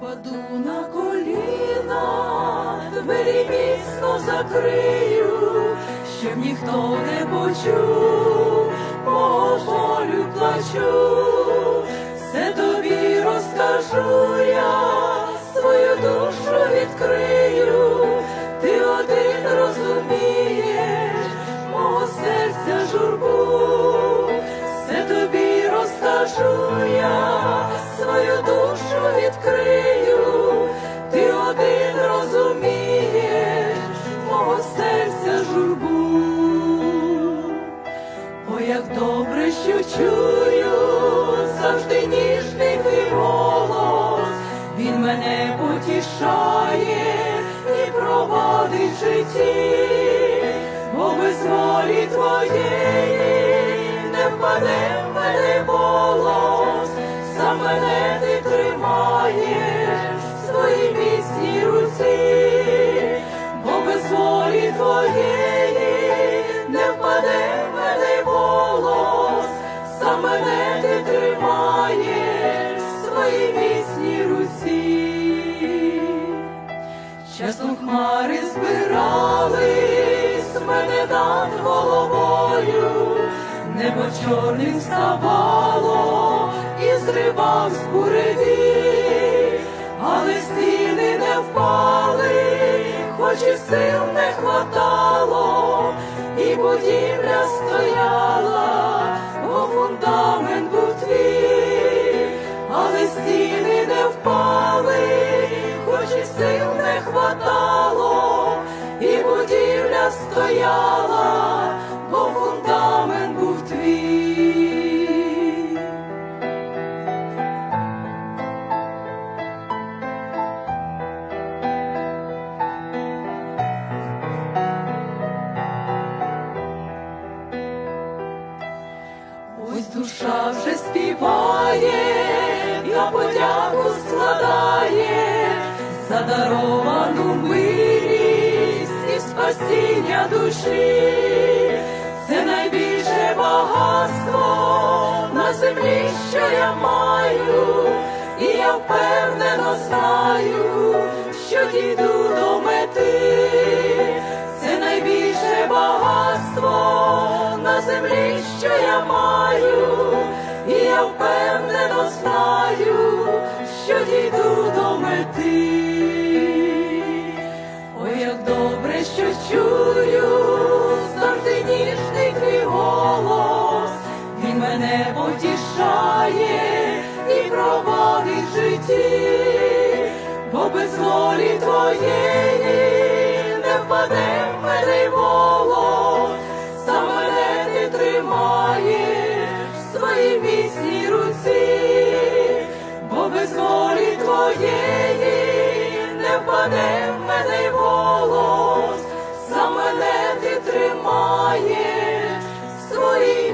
Упаду на коліна, двері міцно закрию, щоб ніхто не почув, мого болю плачу, все тобі розкажу я, свою душу відкрию, ти один житті, бо без волі твоєї не впаде в мене волос, сам мене ти тримаєш в своїй міцній руці, бо без волі твоєї не впаде в мене волос, сам мене ти тримаєш в своїй міцній руці. Над головою, небо чорним ставало і зривав з буреві, але стіни не впали, хоч і сил не хватало, і будівля стояла, бо фундамент був твій, але стіни не впали, стояла, бо фундамент був твій. Ось душа вже співає, спасіння душі, це найбільше багатство на землі, що я маю, і я впевнено знаю, що дійду до мети, це найбільше багатство на землі, що я маю, і я впевнено знаю, що дійду до мети. житті, бо без волі твоєї не впаде в мене воло, сам мене ти тримаєш в своїй міцній руці, бо без волі твоєї не впаде в мене волос, сам мене ти тримаєш в своїй.